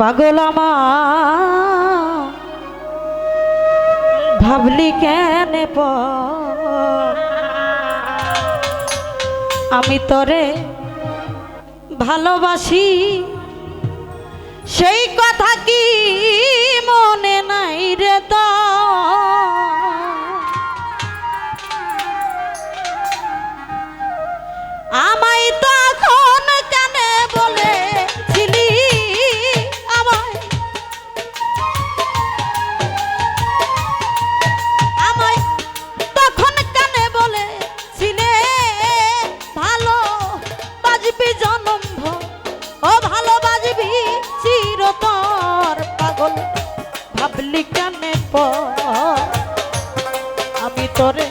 পাগল আমার। ভাবলি কেন আমি তরে ভালোবাসি। সেই কথা কি মনে ভর, ও ভালো বাজবি চিরতর পাগল। ভাবলি কানে আমি তোরে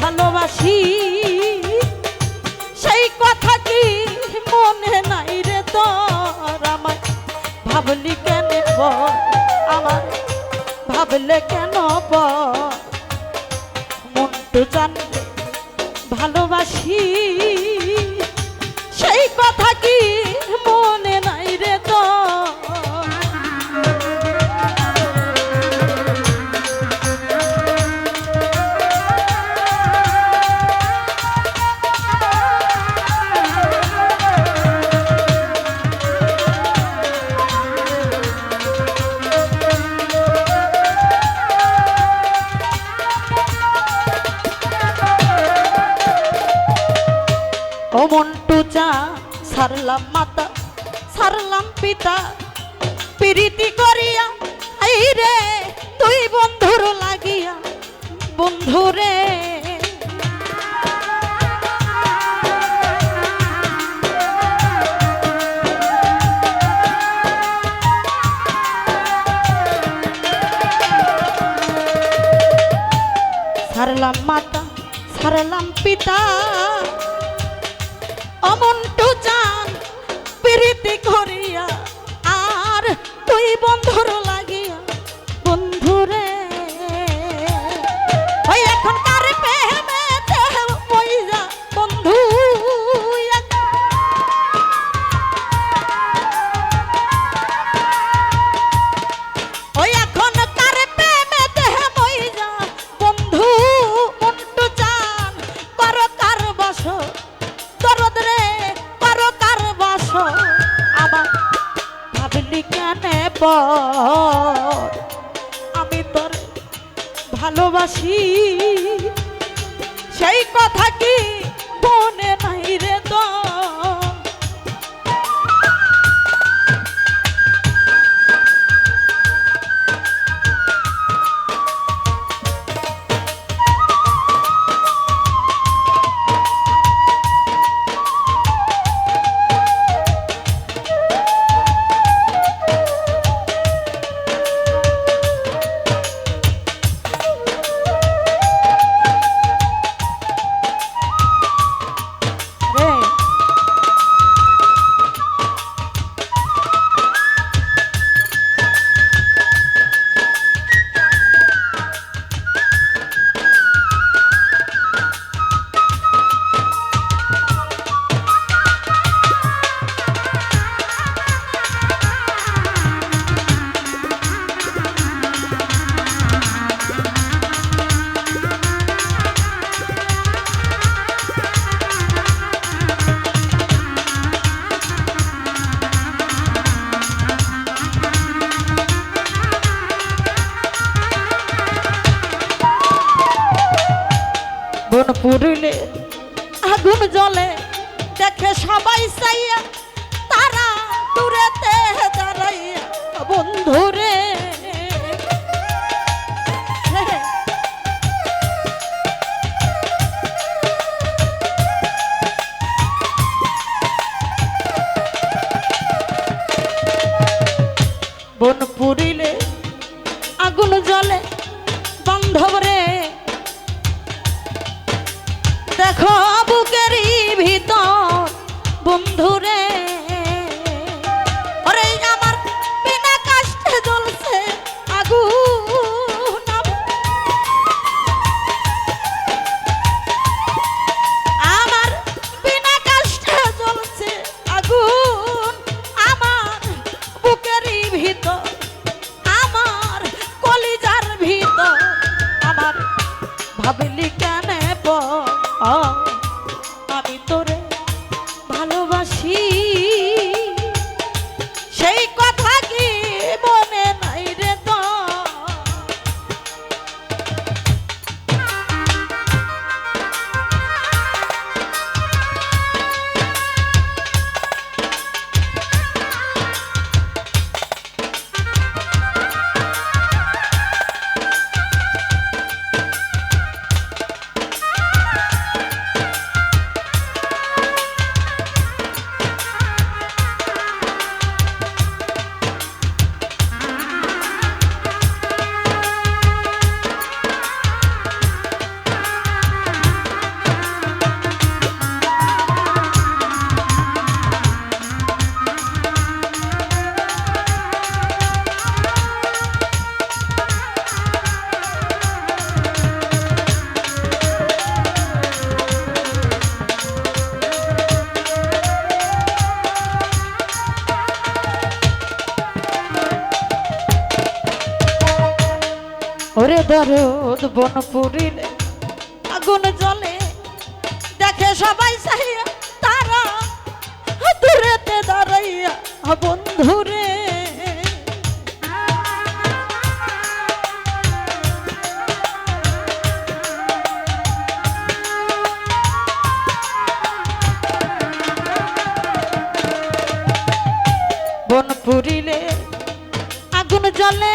ভালোবাসি। সেই কথা কি মনে নাই রে তোর আমার ভাবলি কেন আমার ভাবলে কেন মনটু জানলে ভালোবাসি। সেই কথা কি প্রীতি করিয়া আই রে তুই বন্ধুর লাগিয়া বন্ধুরে সারলাম মাতা, সারলাম পিতা অমন্টু চান প্রীতি করিয়া। তুই বন্ধুর ভালোবাসি। সেই কথা কি মনে নাই রে তো আগুন জ্বলে দেখে সবাই চাইয়া তারা দূরেতে দাঁড়াইয়া বন্ধুরে। বন পুরিলে আগুন জ্বলে বান্ধব দরদ বন পুরিলে আগুন জ্বলে দেখে সবাই চাহিয়া তারা দূরেতে দাঁড়াইয়া বন্ধুরে বন পুরিলে আগুন জ্বলে।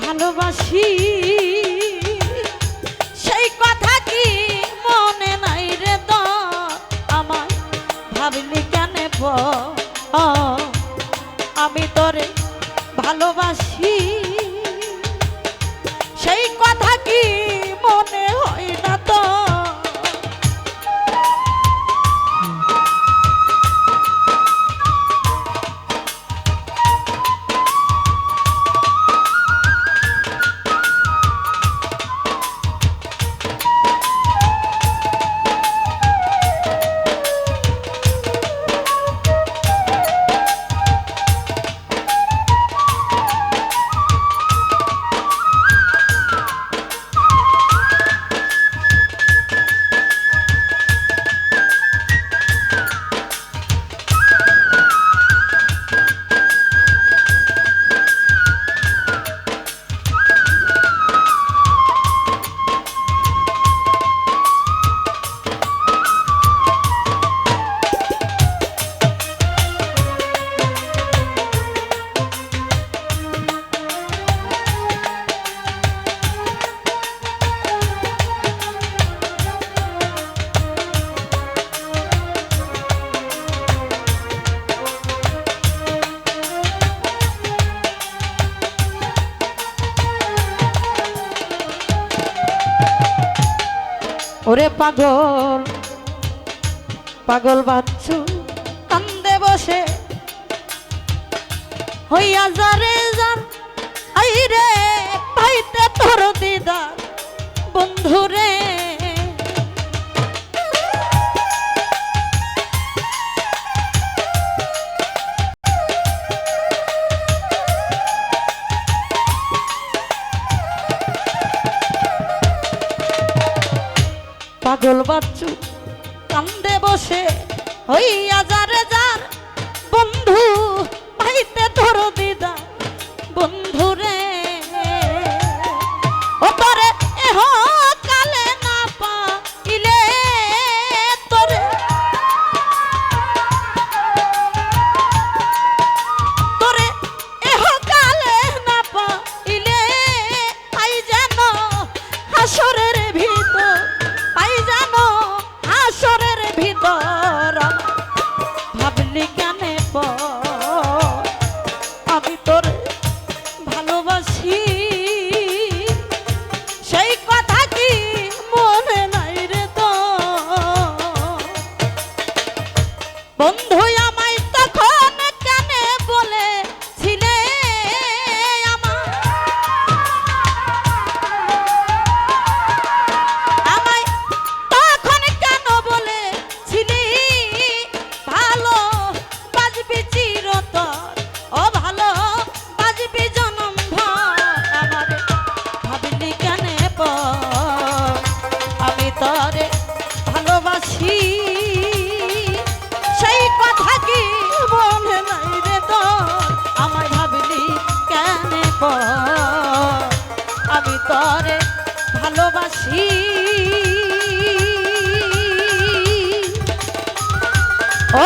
ভালোবাসি। সেই কথা কি মনে নাই রে তো আমার ভাবলি কেন আমি তোরে ভালোবাসি। ওরে পাগল পাগল বাচ্চু কান্দে বসে। হইয়া যারে যার আইরে পাইতে তোর দিদার। বন্ধুরে বাচ্চু কান্দে বসে। হইয়া যারে যার বন্ধু ভাইতে ধরো দিদা বন্ধু আমি তরে ভালোবাসি। ও